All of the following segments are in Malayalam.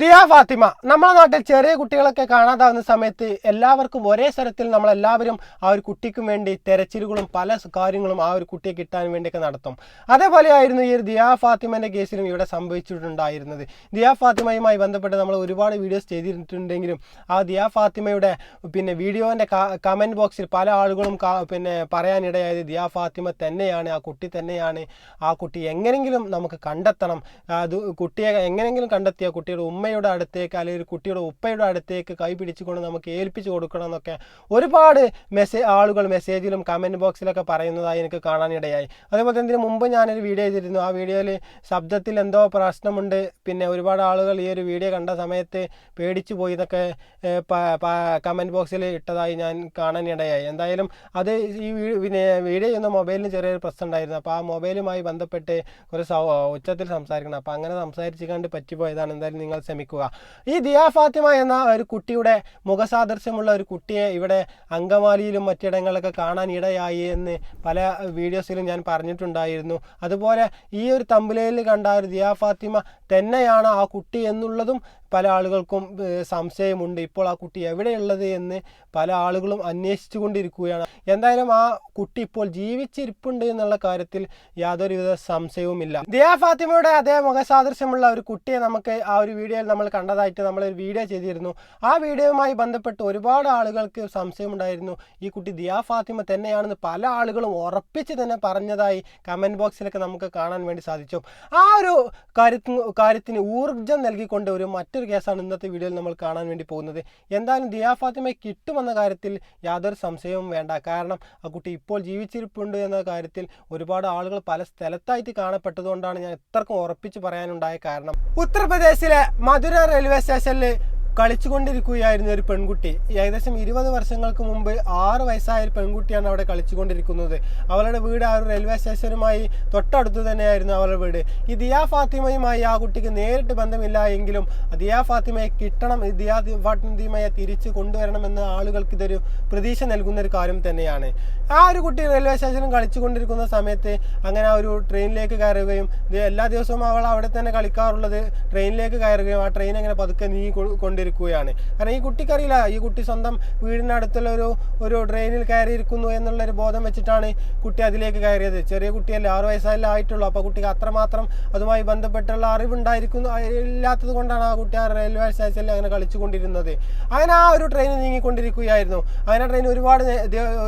ദിയ ഫാത്തിമ നമ്മുടെ നാട്ടിൽ ചെറിയ കുട്ടികളൊക്കെ കാണാതാവുന്ന സമയത്ത് എല്ലാവർക്കും ഒരേ സ്ഥലത്തിൽ നമ്മളെല്ലാവരും ആ ഒരു കുട്ടിക്കും വേണ്ടി തെരച്ചിലുകളും പല കാര്യങ്ങളും ആ ഒരു കുട്ടിയെ കിട്ടാൻ വേണ്ടിയൊക്കെ നടത്തും. അതേപോലെയായിരുന്നു ഈ ഒരു ദിയ ഫാത്തിമന്റെ കേസിലും ഇവിടെ സംഭവിച്ചിട്ടുണ്ടായിരുന്നത്. ദിയ ഫാത്തിമയുമായി ബന്ധപ്പെട്ട് നമ്മൾ ഒരുപാട് വീഡിയോസ് ചെയ്തിട്ടുണ്ടെങ്കിലും ആ ദിയ ഫാത്തിമയുടെ പിന്നെ വീഡിയോന്റെ കമന്റ് ബോക്സിൽ പല ആളുകളും പിന്നെ പറയാനിടയായത് ദിയ ഫാത്തിമ തന്നെയാണ് ആ കുട്ടി തന്നെയാണ്. ആ കുട്ടി എങ്ങനെങ്കിലും നമുക്ക് കണ്ടെത്തണം. അത് കുട്ടിയെ എങ്ങനെങ്കിലും കണ്ടെത്തിയ കുട്ടിയുടെ ഉമ്മയുടെ അടുത്തേക്ക് അല്ലെങ്കിൽ ഒരു കുട്ടിയുടെ ഉപ്പയുടെ അടുത്തേക്ക് കൈ പിടിച്ചുകൊണ്ട് നമുക്ക് ഏൽപ്പിച്ചു കൊടുക്കണം എന്നൊക്കെ ഒരുപാട് മെസ്സേജ് ആളുകൾ മെസ്സേജിലും കമന്റ് ബോക്സിലൊക്കെ പറയുന്നതായി എനിക്ക് കാണാനിടയായി. അതേപോലെ തന്നെ ഇതിന് മുമ്പ് ഞാനൊരു വീഡിയോ ചെയ്തിരുന്നു. ആ വീഡിയോയിൽ ശബ്ദത്തിൽ എന്തോ പ്രശ്നമുണ്ട്. പിന്നെ ഒരുപാട് ആളുകൾ ഈ ഒരു വീഡിയോ കണ്ട സമയത്ത് പേടിച്ചു പോയി എന്നൊക്കെ കമന്റ് ബോക്സിൽ ഇട്ടതായി ഞാൻ കാണാനിടയായി. എന്തായാലും അത് ഈ പിന്നെ വീഡിയോ ചെയ്യുന്ന മൊബൈലിന് ചെറിയൊരു പ്രശ്നം ഉണ്ടായിരുന്നു. അപ്പോൾ ആ മൊബൈലുമായി ബന്ധപ്പെട്ട് ഒരു ഉച്ചത്തിൽ സംസാരിക്കണം. അപ്പോൾ അങ്ങനെ സംസാരിച്ചു കണ്ട് പറ്റിപ്പോയതാണ്. എന്തായാലും നിങ്ങൾ ക്ഷമിക്കുക ഈ ദിയാ ഫാത്തിമ എന്ന ഒരു കുട്ടിയുടെ മുഖസാദൃശ്യമുള്ള ഒരു കുട്ടിയെ ഇവിടെ അങ്കമാലിയിലും മറ്റിടങ്ങളിലൊക്കെ കാണാൻ ഇടയായി എന്ന് പല വീഡിയോസിലും ഞാൻ പറഞ്ഞിട്ടുണ്ടായിരുന്നു. അതുപോലെ ഈ ഒരു തമ്പുലയിൽ കണ്ട ഒരു ദിയ ഫാത്തിമ തന്നെയാണ് ആ കുട്ടി എന്നുള്ളതും പല ആളുകൾക്കും സംശയമുണ്ട്. ഇപ്പോൾ ആ കുട്ടി എവിടെയുള്ളത് എന്ന് പല ആളുകളും അന്വേഷിച്ചു കൊണ്ടിരിക്കുകയാണ് എന്തായാലും ആ കുട്ടി ഇപ്പോൾ ജീവിച്ചിരിപ്പുണ്ട് എന്നുള്ള കാര്യത്തിൽ യാതൊരുവിധ സംശയവുമില്ല. ദിയ ഫാത്തിമയുടെ അതേ മുഖസാദൃശ്യമുള്ള ഒരു കുട്ടിയെ നമുക്ക് ആ ഒരു വീഡിയോയിൽ നമ്മൾ കണ്ടതായിട്ട് നമ്മൾ ഒരു വീഡിയോ ചെയ്തിരുന്നു. ആ വീഡിയോയുമായി ബന്ധപ്പെട്ട് ഒരുപാട് ആളുകൾക്ക് സംശയമുണ്ടായിരുന്നു. ഈ കുട്ടി ദിയ ഫാത്തിമ തന്നെയാണെന്ന് പല ആളുകളും ഉറപ്പിച്ച് തന്നെ പറഞ്ഞതായി കമന്റ് ബോക്സിലൊക്കെ നമുക്ക് കാണാൻ വേണ്ടി സാധിച്ചു. ആ ഒരു കാര്യത്തിന് കാര്യത്തിന് ഊർജം നൽകിക്കൊണ്ട് ഒരു മറ്റൊരു കേസാണ് ഇന്നത്തെ വീഡിയോയിൽ നമ്മൾ കാണാൻ വേണ്ടി പോകുന്നത്. എന്തായാലും ദിയാ ഫാത്തിമയെ കിട്ടുമെന്ന കാര്യത്തിൽ യാതൊരു സംശയവും വേണ്ട. കാരണം ആ കുട്ടി ഇപ്പോൾ ജീവിച്ചിരിപ്പുണ്ട് എന്ന കാര്യത്തിൽ ഒരുപാട് ആളുകൾ പല സ്ഥലത്തായിട്ട് കാണപ്പെട്ടതുകൊണ്ടാണ് ഞാൻ ഇത്രക്കും ഉറപ്പിച്ച് പറയാനുണ്ടായ കാരണം. ഉത്തർപ്രദേശിലെ മധുര റെയിൽവേ സ്റ്റേഷനിൽ കളിച്ചുകൊണ്ടിരിക്കുകയായിരുന്നു ഒരു പെൺകുട്ടി. ഏകദേശം ഇരുപത് വർഷങ്ങൾക്ക് മുമ്പ് ആറ് വയസ്സായ ഒരു പെൺകുട്ടിയാണ് അവിടെ കളിച്ചുകൊണ്ടിരിക്കുന്നത്. അവളുടെ വീട് ആ ഒരു റെയിൽവേ സ്റ്റേഷനുമായി തൊട്ടടുത്ത് തന്നെയായിരുന്നു അവളുടെ വീട്. ഈ ദിയാ ഫാത്തിമയുമായി ആ കുട്ടിക്ക് നേരിട്ട് ബന്ധമില്ല എങ്കിലും ദിയാ ഫാത്തിമയെ കിട്ടണം ദിയാ ഫാത്തിമയെ തിരിച്ച് കൊണ്ടുവരണമെന്ന് ആളുകൾക്ക് ഇതൊരു പ്രതീക്ഷ നൽകുന്ന ഒരു കാര്യം തന്നെയാണ്. ആ ഒരു കുട്ടി റെയിൽവേ സ്റ്റേഷനിൽ കളിച്ചുകൊണ്ടിരിക്കുന്ന സമയത്ത് അങ്ങനെ ആ ഒരു ട്രെയിനിലേക്ക് കയറുകയും എല്ലാ ദിവസവും അവൾ അവിടെ തന്നെ കളിക്കാറുള്ളത് ട്രെയിനിലേക്ക് കയറുകയും ആ ട്രെയിൻ അങ്ങനെ പതുക്കെ നീങ്ങി കൊണ്ടിരിക്കുകയാണ് കാരണം ഈ കുട്ടിക്കറിയില്ല ഈ കുട്ടി സ്വന്തം വീടിനടുത്തുള്ള ഒരു ഒരു ഡ്രെയിനിൽ കയറിയിരിക്കുന്നു എന്നുള്ളൊരു ബോധം വെച്ചിട്ടാണ് കുട്ടി അതിലേക്ക് കയറിയത്. ചെറിയ കുട്ടിയല്ലേ ആറ് വയസ്സായാലേ ആയിട്ടുള്ളൂ. അപ്പോൾ കുട്ടിക്ക് അത്രമാത്രം അതുമായി ബന്ധപ്പെട്ടുള്ള അറിവുണ്ടായിരിക്കുന്നു ഇല്ലാത്തത് കൊണ്ടാണ് ആ കുട്ടി ആ റെയിൽവേ സ്റ്റേഷനിൽ അങ്ങനെ കളിച്ചുകൊണ്ടിരുന്നത്. അങ്ങനെ ആ ഒരു ട്രെയിൻ നീങ്ങിക്കൊണ്ടിരിക്കുകയായിരുന്നു. അങ്ങനെ ട്രെയിൻ ഒരുപാട്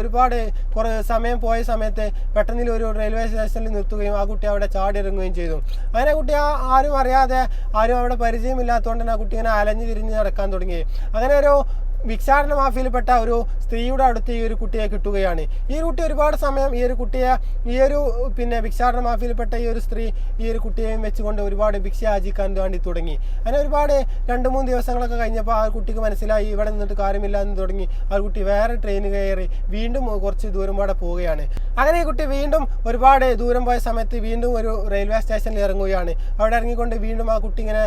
ഒരുപാട് കുറേ സമയം പോയ സമയത്ത് പെട്ടെന്ന് ഒരു റെയിൽവേ സ്റ്റേഷനിൽ നിർത്തുകയും ആ കുട്ടി അവിടെ ചാടി ഇറങ്ങുകയും ചെയ്തു. അങ്ങനെ കുട്ടി ആ ആരും അറിയാതെ ആരും അവിടെ പരിചയമില്ലാത്തതുകൊണ്ട് തന്നെ ആ കുട്ടി ഇങ്ങനെ അലഞ്ഞു തിരിഞ്ഞ് നടക്കാൻ തുടങ്ങി. അങ്ങനെ ഒരു ഭിക്ഷാടന മാഫിയിൽപ്പെട്ട ഒരു സ്ത്രീയുടെ അടുത്ത് ഈ ഒരു കുട്ടിയെ കിട്ടുകയാണ്. ഈ കുട്ടി ഒരുപാട് സമയം ഈ ഒരു കുട്ടിയെ ഈ ഒരു പിന്നെ ഭിക്ഷാടന മാഫിയിൽപ്പെട്ട ഈ ഒരു സ്ത്രീ ഈ ഒരു കുട്ടിയെയും വെച്ചുകൊണ്ട് ഒരുപാട് ഭിക്ഷ യാചിക്കാൻ വേണ്ടി തുടങ്ങി. അങ്ങനെ ഒരുപാട് രണ്ട് മൂന്ന് ദിവസങ്ങളൊക്കെ കഴിഞ്ഞപ്പോൾ ആ കുട്ടിക്ക് മനസ്സിലായി ഇവിടെ നിന്നിട്ട് കാര്യമില്ല എന്ന് തുടങ്ങി. ആ കുട്ടി വേറെ ട്രെയിൻ കയറി വീണ്ടും കുറച്ച് ദൂരം കൂടെ പോവുകയാണ്. അങ്ങനെ ഈ കുട്ടി വീണ്ടും ഒരുപാട് ദൂരം പോയ സമയത്ത് വീണ്ടും ഒരു റെയിൽവേ സ്റ്റേഷനിൽ ഇറങ്ങുകയാണ്. അവിടെ ഇറങ്ങിക്കൊണ്ട് വീണ്ടും ആ കുട്ടി ഇങ്ങനെ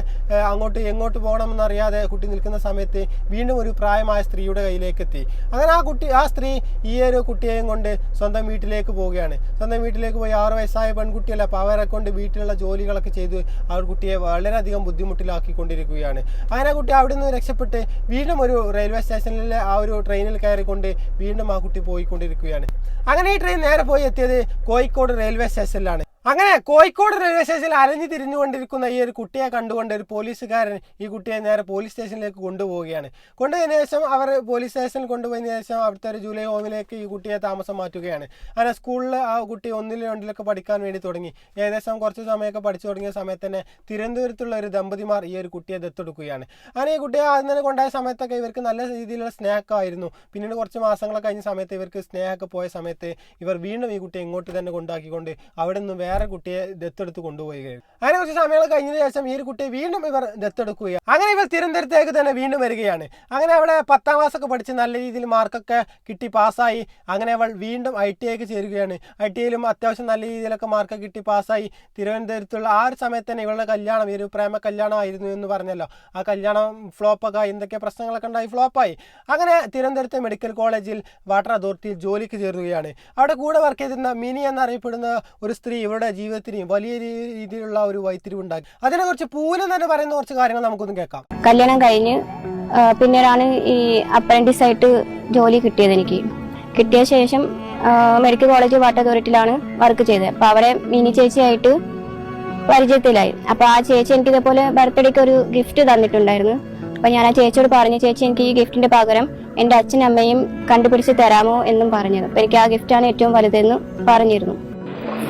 അങ്ങോട്ട് എങ്ങോട്ട് പോകണമെന്നറിയാതെ കുട്ടി നിൽക്കുന്ന സമയത്ത് വീണ്ടും ഒരു പ്രായമായ സ്ത്രീയുടെ കയ്യിലേക്ക് എത്തി അങ്ങനെ ആ കുട്ടി ആ സ്ത്രീ ഈ ഒരു കുട്ടിയെയും കൊണ്ട് സ്വന്തം വീട്ടിലേക്ക് പോവുകയാണ്. സ്വന്തം വീട്ടിലേക്ക് പോയി ആറ് വയസ്സായ പെൺകുട്ടിയല്ല അപ്പോൾ അവരെ കൊണ്ട് വീട്ടിലുള്ള ജോലികളൊക്കെ ചെയ്ത് ആ കുട്ടിയെ വളരെയധികം ബുദ്ധിമുട്ടിലാക്കിക്കൊണ്ടിരിക്കുകയാണ്. അങ്ങനെ ആ കുട്ടി അവിടെ നിന്ന് രക്ഷപ്പെട്ട് വീണ്ടും ഒരു റെയിൽവേ സ്റ്റേഷനിലെ ആ ഒരു ട്രെയിനിൽ കയറിക്കൊണ്ട് വീണ്ടും ആ കുട്ടി പോയിക്കൊണ്ടിരിക്കുകയാണ്. അങ്ങനെ ഈ ട്രെയിൻ നേരെ പോയി എത്തിയത് കോഴിക്കോട് റെയിൽവേ സ്റ്റേഷനിലാണ്. അങ്ങനെ കോഴിക്കോട് റെയിൽവേ സ്റ്റേഷനിൽ അലഞ്ഞു തിരിഞ്ഞുകൊണ്ടിരിക്കുന്ന ഈ ഒരു കുട്ടിയെ കണ്ടുകൊണ്ട് ഒരു പോലീസുകാരൻ ഈ കുട്ടിയെ നേരെ പോലീസ് സ്റ്റേഷനിലേക്ക് കൊണ്ടുപോവുകയാണ്. കൊണ്ടുപോയതിനു ശേഷം അവർ പോലീസ് സ്റ്റേഷനിൽ കൊണ്ടുപോയതിനു ശേഷം അവിടുത്തെ ഒരു ജൂലൈ ഹോമിലേക്ക് ഈ കുട്ടിയെ താമസം മാറ്റുകയാണ്. അങ്ങനെ സ്കൂളിൽ ആ കുട്ടി ഒന്നിലും രണ്ടിലൊക്കെ പഠിക്കാൻ വേണ്ടി തുടങ്ങി. ഏകദേശം കുറച്ച് സമയമൊക്കെ പഠിച്ചു തുടങ്ങിയ സമയത്ത് തന്നെ തിരുവനന്തപുരത്തുള്ള ഒരു ദമ്പതിമാർ ഈ ഒരു കുട്ടിയെ ദത്തെടുക്കുകയാണ്. അങ്ങനെ ഈ കുട്ടിയെ ആദ്യം തന്നെ കൊണ്ടായ സമയത്തൊക്കെ ഇവർക്ക് നല്ല രീതിയിലുള്ള സ്നേഹമായിരുന്നു പിന്നീട് കുറച്ച് മാസങ്ങളൊക്കെ കഴിഞ്ഞ സമയത്ത് ഇവർക്ക് സ്നേഹമൊക്കെ പോയ സമയത്ത് ഇവർ വീണ്ടും ഈ കുട്ടിയെ ഇങ്ങോട്ട് തന്നെ കൊണ്ടാക്കിക്കൊണ്ട് അവിടെ നിന്ന് വേറെ കുട്ടിയെ ദത്തെടുത്ത് കൊണ്ടുപോവുകയാണ് അങ്ങനെ കുറച്ച് സമയങ്ങൾ കഴിഞ്ഞതിന് ശേഷം ഈ ഒരു കുട്ടിയെ വീണ്ടും ഇവർ ദത്തെടുക്കുകയാണ് അങ്ങനെ ഇവർ തിരുവനന്തപുരത്തേക്ക് തന്നെ വീണ്ടും വരികയാണ്. അങ്ങനെ അവിടെ പത്താം ക്ലാസ്സൊക്കെ പഠിച്ച് നല്ല രീതിയിൽ മാർക്കൊക്കെ കിട്ടി പാസ്സായി. അങ്ങനെ അവൾ വീണ്ടും ഐ ടി ഐക്ക് ചേരുകയാണ്. ഐ ടി ഐയിലും അത്യാവശ്യം നല്ല രീതിയിലൊക്കെ മാർക്ക് കിട്ടി പാസ്സായി. തിരുവനന്തപുരത്തുള്ള ആ ഒരു സമയത്ത് തന്നെ ഇവളുടെ കല്യാണം ഈ ഒരു പ്രേമ കല്യാണമായിരുന്നു എന്ന് പറഞ്ഞല്ലോ. ആ കല്യാണം ഫ്ലോപ്പൊക്കെ ആയി എന്തൊക്കെ പ്രശ്നങ്ങളൊക്കെ ഉണ്ടായി ഫ്ലോപ്പായി. അങ്ങനെ തിരുവനന്തപുരത്തെ മെഡിക്കൽ കോളേജിൽ വാട്ടർ അതോറിറ്റിയിൽ ജോലിക്ക് ചേരുകയാണ്. അവിടെ കൂടെ വർക്ക് ചെയ്തിരുന്ന മിനി എന്നറിയപ്പെടുന്ന ഒരു സ്ത്രീ ഇവരുടെ അവരുടെ ജീവിതത്തിന് വലിയ രീതിയിലുള്ള ഒരു വൈത്തിരിവുണ്ടാക്കി അതിനെക്കുറിച്ച് പൂനം തന്നെ പറയുന്ന കുറച്ച് കാര്യങ്ങൾ നമുക്കൊന്ന് കേൾക്കാം. കല്യാണം കഴിഞ്ഞ് പിന്നെ പിന്നീടാണ് ഈ അപ്രന്റീസ് ആയിട്ട് ജോലി കിട്ടിയത് എനിക്ക്. കിട്ടിയ ശേഷം മെഡിക്കൽ കോളേജ് വാട്ടർ അതോറിറ്റിയിലാണ് വർക്ക് ചെയ്തത്. അപ്പോൾ അവരെ മിനി ചേച്ചിയായിട്ട് പരിചയത്തിലായി. അപ്പോൾ ആ ചേച്ചി എനിക്ക് ഇതേപോലെ ബർത്ത്ഡേക്ക് ഒരു ഗിഫ്റ്റ് തന്നിട്ടുണ്ടായിരുന്നു. അപ്പോൾ ഞാൻ ആ ചേച്ചിയോട് പറഞ്ഞു ചേച്ചി എനിക്ക് ഈ ഗിഫ്റ്റിന്റെ പകരം എന്റെ അച്ഛനും അമ്മയും കണ്ടുപിടിച്ച് തരാമോ എന്നും പറഞ്ഞത്. അപ്പോൾ എനിക്ക് ആ ഗിഫ്റ്റാണ് ഏറ്റവും വലുതെന്ന് പറഞ്ഞിരുന്നു.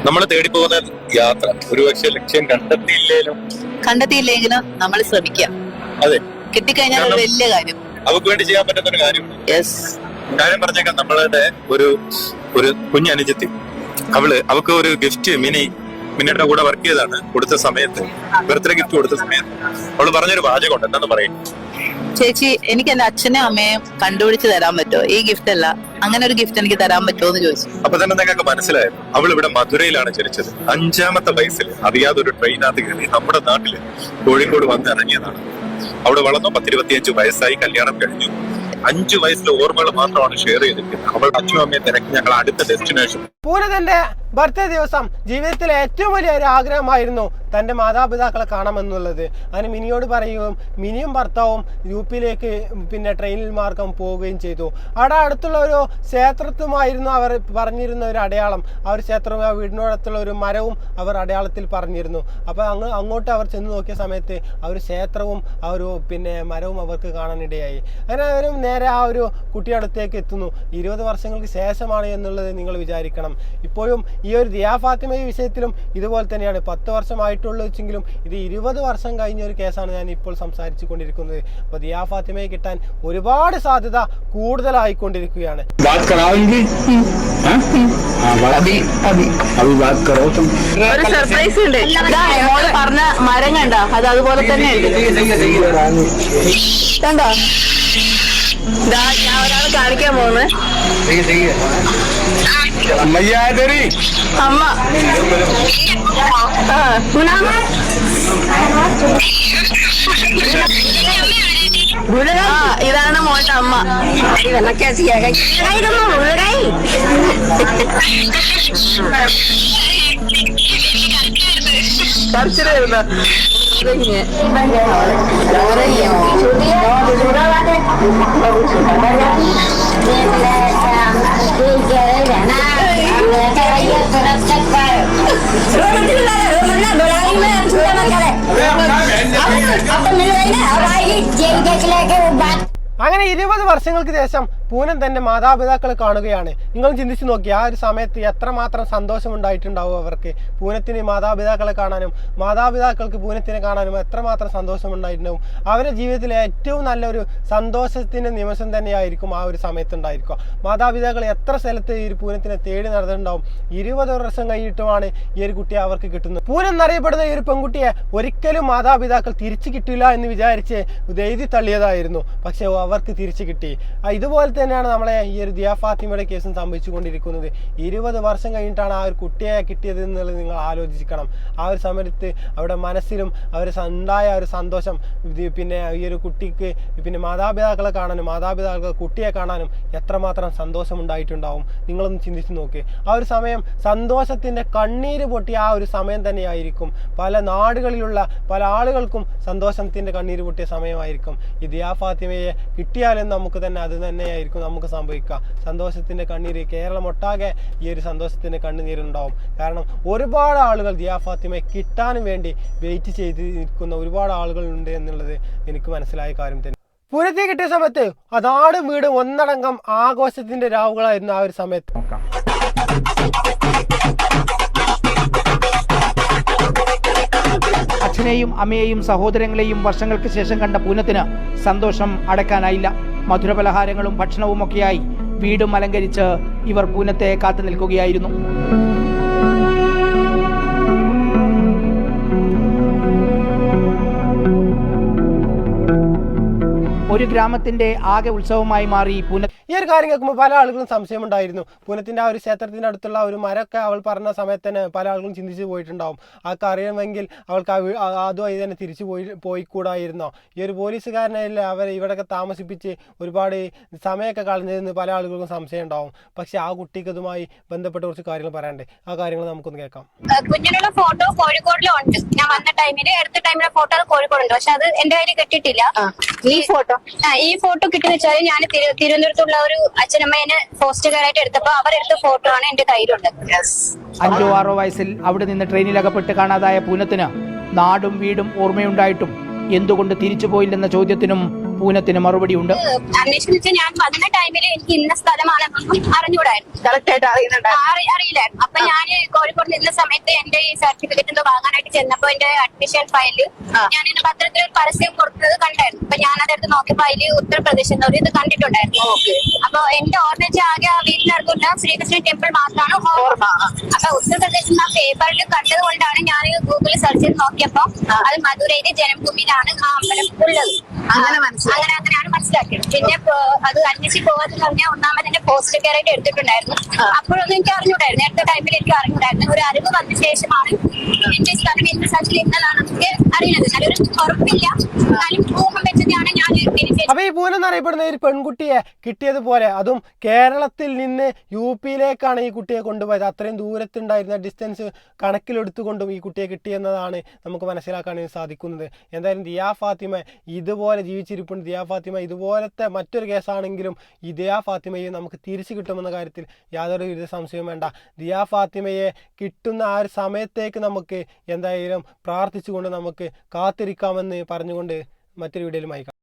നമ്മൾ തേടി പോകുന്ന യാത്ര ഒരുപക്ഷെ ലക്ഷ്യം കണ്ടെത്തിയില്ലേലും കണ്ടെത്തിയില്ലെങ്കിലും നമ്മൾ ശ്രമിക്കാം. അതെ. കിട്ടിക്കഴിഞ്ഞാൽ ഒരു വലിയ കാര്യം. അവർക്ക് വേണ്ടി ചെയ്യാൻ പറ്റുന്ന ഒരു കാര്യം. യെസ് കാര്യം പറഞ്ഞേക്കാം നമ്മളുടെ ഒരു ഒരു കുഞ്ഞനുജത്തി. അവൾ അവക്ക് ഒരു ഗിഫ്റ്റ് മിനി മിനിയുടെ കൂടെ വർക്ക് ചെയ്താണ് കൊടുത്ത സമയത്ത്. ബർത്ത്ഡേ ഗിഫ്റ്റ് കൊടുത്ത സമയത്ത്. അവൾ പറഞ്ഞൊരു വാചകമുണ്ട് എന്താന്ന് പറയും? ചേച്ചി എനിക്ക് എന്റെ അച്ഛനെ അമ്മയും കണ്ടുപിടിച്ച് തരാൻ പറ്റുമോ? ഈ ഗിഫ്റ്റ് അല്ല അങ്ങനെ ഒരു ഗിഫ്റ്റ് എനിക്ക് തരാൻ പറ്റുമോ എന്ന് ചോദിച്ചു. അപ്പൊ തന്നെ നിങ്ങൾക്ക് മനസ്സിലായത് അവൾ ഇവിടെ മധുരയിലാണ് ജനിച്ചത്. അഞ്ചാമത്തെ വയസ്സിൽ അറിയാതെ ഒരു ട്രെയിനകത്ത് കയറി. നമ്മുടെ നാട്ടിൽ കോഴിക്കോട് വന്ന് ഇറങ്ങിയതാണ്. അവിടെ വളർന്നു പത്തിരുപത്തിയഞ്ച് വയസ്സായി കല്യാണം കഴിഞ്ഞു. അഞ്ചു വയസ്സിലെ ഓർമ്മകൾ മാത്രമാണ് ഷെയർ ചെയ്തിരിക്കുന്നത്. അവളുടെ അച്ഛനും അമ്മയും തിരക്കി ഞങ്ങൾ അടുത്ത ഡെസ്റ്റിനേഷൻ പോലെ തന്റെ ബർത്ത്ഡേ ദിവസം ജീവിതത്തിലെ ഏറ്റവും വലിയ ഒരു ആഗ്രഹമായിരുന്നു തന്റെ മാതാപിതാക്കളെ കാണാമെന്നുള്ളത്. അതിന് മിനിയോട് പറയുകയും മിനിയും ഭർത്താവും യു പിയിലേക്ക് പിന്നെ ട്രെയിനിൽ മാർഗം പോവുകയും ചെയ്തു. അവിടെ അടുത്തുള്ള ഒരു ക്ഷേത്രത്തുമായിരുന്നു അവർ പറഞ്ഞിരുന്ന ഒരു അടയാളം. ആ ഒരു ക്ഷേത്രവും ആ വീടിനോടത്തുള്ള ഒരു മരവും അവർ അടയാളത്തിൽ പറഞ്ഞിരുന്നു. അപ്പോൾ അങ്ങ് അങ്ങോട്ട് അവർ ചെന്ന് നോക്കിയ സമയത്ത് ആ ഒരു ക്ഷേത്രവും ആ ഒരു പിന്നെ മരവും അവർക്ക് കാണാനിടയായി. അങ്ങനെ അവരും നേരെ ആ ഒരു കുട്ടിയടുത്തേക്ക് എത്തുന്നു. ഇരുപത് വർഷങ്ങൾക്ക് ശേഷമാണ് എന്നുള്ളത് നിങ്ങൾ വിചാരിക്കണം. ഇപ്പോഴും ഈ ഒരു ദിയാ ഫാത്തിമയുടെ വിഷയത്തിലും ഇതുപോലെ തന്നെയാണ്. പത്ത് വർഷമായിട്ടുള്ളൂ വെച്ചെങ്കിലും ഇത് ഇരുപത് വർഷം കഴിഞ്ഞ ഒരു കേസാണ് ഞാൻ ഇപ്പോൾ സംസാരിച്ചു കൊണ്ടിരിക്കുന്നത്. അപ്പോൾ ദിയാ ഫാത്തിമയെ കിട്ടാൻ ഒരുപാട് സാധ്യത കൂടുതലായിക്കൊണ്ടിരിക്കുകയാണ്. Sige, sige. Maya dari. Tama. Ah, Ah, ya अब तो मिल रही ना? अब आएगी जेल के लेके वो बात അങ്ങനെ ഇരുപത് വർഷങ്ങൾക്ക് ശേഷം പൂനം തന്റെ മാതാപിതാക്കളെ കാണുകയാണ്. നിങ്ങൾ ചിന്തിച്ചു നോക്കി ആ ഒരു സമയത്ത് എത്രമാത്രം സന്തോഷമുണ്ടായിട്ടുണ്ടാവും അവർക്ക്. പൂനത്തിന് മാതാപിതാക്കളെ കാണാനും മാതാപിതാക്കൾക്ക് പൂനത്തിനെ കാണാനും എത്രമാത്രം സന്തോഷമുണ്ടായിട്ടുണ്ടാവും. അവരുടെ ജീവിതത്തിലെ ഏറ്റവും നല്ലൊരു സന്തോഷത്തിന്റെ നിമിഷം തന്നെയായിരിക്കും ആ ഒരു സമയത്ത് ഉണ്ടായിരിക്കുക മാതാപിതാക്കൾ എത്ര സ്ഥലത്ത് ഈ ഒരു പൂനത്തിനെ തേടി നടന്നിട്ടുണ്ടാവും? ഇരുപത് വർഷം കഴിഞ്ഞിട്ടുമാണ് ഈ ഒരു കുട്ടിയെ അവർക്ക് കിട്ടുന്നത്. പൂനം എന്നറിയപ്പെടുന്ന ഈ ഒരു പെൺകുട്ടിയെ ഒരിക്കലും മാതാപിതാക്കൾ തിരിച്ചു കിട്ടില്ല എന്ന് വിചാരിച്ച് എഴുതി തള്ളിയതായിരുന്നു പക്ഷേ അവർക്ക് തിരിച്ചു കിട്ടി. ഇതുപോലെ തന്നെയാണ് നമ്മളെ ഈ ഒരു ദിയ ഫാത്തിമയുടെ കേസും സംഭവിച്ചുകൊണ്ടിരിക്കുന്നത്. ഇരുപത് വർഷം കഴിഞ്ഞിട്ടാണ് ആ ഒരു കുട്ടിയെ കിട്ടിയത് എന്നുള്ളത് നിങ്ങൾ ആലോചിക്കണം. ആ ഒരു സമയത്ത് അവരുടെ മനസ്സിലും അവർ ഉണ്ടായ ഒരു സന്തോഷം പിന്നെ ഈ ഒരു കുട്ടിക്ക് പിന്നെ മാതാപിതാക്കളെ കാണാനും മാതാപിതാക്കൾ കുട്ടിയെ കാണാനും എത്രമാത്രം സന്തോഷം ഉണ്ടായിട്ടുണ്ടാവും നിങ്ങളൊന്ന് ചിന്തിച്ച് നോക്ക്. ആ ഒരു സമയം സന്തോഷത്തിന്റെ കണ്ണീര് പൊട്ടിയ ആ ഒരു സമയം തന്നെയായിരിക്കും. പല നാടുകളിലുള്ള പല ആളുകൾക്കും സന്തോഷത്തിന്റെ കണ്ണീര് പൊട്ടിയ സമയമായിരിക്കും. ഈ ദിയാ ഫാത്തിമയെ കിട്ടിയാലും നമുക്ക് തന്നെ അത് തന്നെയായിരിക്കും നമുക്ക് സംഭവിക്കുക. സന്തോഷത്തിന്റെ കണ്ണീര് കേരളം ഒട്ടാകെ ഈ ഒരു സന്തോഷത്തിന്റെ കണ്ണുനീരുണ്ടാവും കാരണം ഒരുപാട് ആളുകൾ ദിയാ ഫാത്തിമയെ കിട്ടാനും വേണ്ടി വെയിറ്റ് ചെയ്ത് നിൽക്കുന്ന ഒരുപാട് ആളുകളുണ്ട് എന്നുള്ളത് എനിക്ക് മനസ്സിലായ കാര്യം തന്നെ. പുരത്തി കിട്ടിയ സമയത്ത് അതാട് വീട് ഒന്നടങ്കം ആഘോഷത്തിന്റെ രാവുകളായിരുന്നു ആ ഒരു സമയത്ത്. അച്ഛനെയും അമ്മയെയും സഹോദരങ്ങളെയും വർഷങ്ങൾക്ക് ശേഷം കണ്ട പൂനത്തിന് സന്തോഷം അടക്കാനായില്ല. മധുരപലഹാരങ്ങളും ഭക്ഷണവും ഒക്കെയായി വീടും അലങ്കരിച്ച് ഇവർ പൂനത്തെ കാത്തു നിൽക്കുകയായിരുന്നു. ഒരു ഗ്രാമത്തിന്റെ ആകെ ഉത്സവമായി മാറി പൂന ഈ ഒരു കാര്യം കേൾക്കുമ്പോൾ പല ആളുകളും സംശയമുണ്ടായിരുന്നു. പൂനത്തിന്റെ ആ ഒരു ക്ഷേത്രത്തിന്റെ അടുത്തുള്ള ഒരു മരമൊക്കെ അവൾ പറഞ്ഞ സമയത്ത് തന്നെ പല ആളുകളും ചിന്തിച്ചു പോയിട്ടുണ്ടാവും. അതൊക്കെ അറിയണമെങ്കിൽ അവൾക്ക് ആ വീ- അതുമായി തന്നെ തിരിച്ചു പോയി പോയിക്കൂടായിരുന്നോ? ഈ ഒരു പോലീസുകാരനല്ലേ അവരെ ഇവിടെയൊക്കെ താമസിപ്പിച്ച് ഒരുപാട് സമയമൊക്കെ കളഞ്ഞതെന്ന് പല ആളുകൾക്കും സംശയം ഉണ്ടാവും പക്ഷേ ആ കുട്ടിക്ക് ഇതുമായി ബന്ധപ്പെട്ട കുറച്ച് കാര്യങ്ങൾ പറയാനുണ്ട്. ആ കാര്യങ്ങൾ നമുക്കൊന്ന് കേൾക്കാം. കുഞ്ഞിനുള്ള ഫോട്ടോ കോഴിക്കോടിലും ഉണ്ട്. ഞാൻ വന്ന ടൈമിൽ എടുത്ത ടൈമിലെ ഫോട്ടോ അത് കോഴിക്കോടുണ്ട്. പക്ഷെ അത് എന്റെ കയ്യിൽ കിട്ടിയിട്ടില്ല. ഈ ഫോട്ടോ? ആ, ഈ ഫോട്ടോ കിട്ടിയെന്ന് വെച്ചാൽ ഞാൻ തിരു- തിരുവനന്തപുരത്തുള്ള ഒരു അച്ഛനമ്മേനെ പോസ്റ്റ് കാരായിട്ട് എടുത്തപ്പോ അവരെടുത്ത ഫോട്ടോ ആണ് എന്റെ കയ്യിലുണ്ട് അഞ്ചോ ആറോ വയസ്സിൽ അവിടെ നിന്ന് ട്രെയിനിൽ അകപ്പെട്ട് കാണാതായ പൂനത്തിന് നാടും വീടും ഓർമ്മയുണ്ടായിട്ടും എന്തുകൊണ്ട് തിരിച്ചു പോയില്ലെന്ന ചോദ്യത്തിനും പൂനത്തിന് മറുപടി ഉണ്ട്. അന്വേഷിച്ച് ഞാൻ വന്ന ടൈമിൽ എനിക്ക് ഇന്ന സ്ഥലമാണ് അറിഞ്ഞൂടായിരുന്നു കറക്റ്റ് ആയിട്ട് അറിയുന്നുണ്ടായിരുന്നു അറി- അറിയില്ലായിരുന്നു അപ്പൊ ഞാൻ കോഴിക്കോട് നിന്ന സമയത്ത് എന്റെ ഈ സർട്ടിഫിക്കറ്റ് എന്തോ വാങ്ങാനായിട്ട് ചെന്നപ്പോ എന്റെ അഡ്മിഷൻ ഫയലിൽ ഞാൻ ഇന്ന് പത്രത്തിൽ ഒരു പരസ്യം കൊടുത്തത് കണ്ടായിരുന്നു. അപ്പൊ ഞാൻ അതെടുത്ത് നോക്കിയപ്പോ അതിൽ ഉത്തർപ്രദേശ് എന്നൊരു ഇത് കണ്ടിട്ടുണ്ടായിരുന്നു. അപ്പൊ എന്റെ ഓർമ്മ വെച്ചാൽ ആകെ ആ വീട്ടിനടുത്തുള്ള ശ്രീകൃഷ്ണ ടെമ്പിൾ മാത്രമാണ് ഓർമ്മ. അപ്പൊ ഉത്തർപ്രദേശിൽ ആ പേപ്പറിൽ കണ്ടത് കൊണ്ടാണ് ഞാൻ ഗൂഗിളിൽ സെർച്ച് ചെയ്ത് നോക്കിയപ്പോ അത് മധുരയിലെ ജനഭൂമിയിലാണ് ആ അമ്പലം ഉള്ളത്. അങ്ങനെ. അങ്ങനെ അങ്ങനെയാണ് മനസ്സിലാക്കിയത് പിന്നെ അത് അന്വേഷിച്ച് പോകാന്ന് പറഞ്ഞാൽ ഒന്നാമത് എന്റെ പോസ്റ്റ് കയറായിട്ട് എടുത്തിട്ടുണ്ടായിരുന്നു. അപ്പോഴൊന്നും എനിക്ക് അറിഞ്ഞൂടായിരുന്നു. നേരത്തെ ടൈമിൽ എനിക്ക് അറിഞ്ഞൂടായിരുന്നു. ഒരു അറിവ് വന്ന ശേഷമാണ് സ്ഥലം എന്റെ സ്ഥലത്തിൽ ഇന്നതാണ് നമുക്ക് ഉറപ്പില്ല അപ്പൊ ഈ പൂനം എന്നറിയപ്പെടുന്ന ഒരു പെൺകുട്ടിയെ കിട്ടിയതുപോലെ അതും കേരളത്തിൽ നിന്ന് യു പിയിലേക്കാണ് ഈ കുട്ടിയെ കൊണ്ടുപോയത്. അത്രയും ദൂരത്തുണ്ടായിരുന്ന ഡിസ്റ്റൻസ് കണക്കിലെടുത്തുകൊണ്ടും ഈ കുട്ടിയെ കിട്ടിയെന്നതാണ് നമുക്ക് മനസ്സിലാക്കാൻ സാധിക്കുന്നത്. എന്തായാലും ദിയാ ഫാത്തിമ ഇതുപോലെ ജീവിച്ചിരിപ്പുണ്ട്. ദിയാ ഫാത്തിമ ഇതുപോലത്തെ മറ്റൊരു കേസാണെങ്കിലും ഈ ദിയാ ഫാത്തിമയെ നമുക്ക് തിരിച്ചു കിട്ടുമെന്ന കാര്യത്തിൽ യാതൊരു വിധ സംശയവും വേണ്ട. ദിയാ ഫാത്തിമയെ കിട്ടുന്ന ആ ഒരു സമയത്തേക്ക് നമുക്ക് എന്തായാലും പ്രാർത്ഥിച്ചുകൊണ്ട് നമുക്ക് കാത്തിരിക്കാമെന്ന് പറഞ്ഞുകൊണ്ട് മറ്റൊരു വീഡിയോയിലുമായി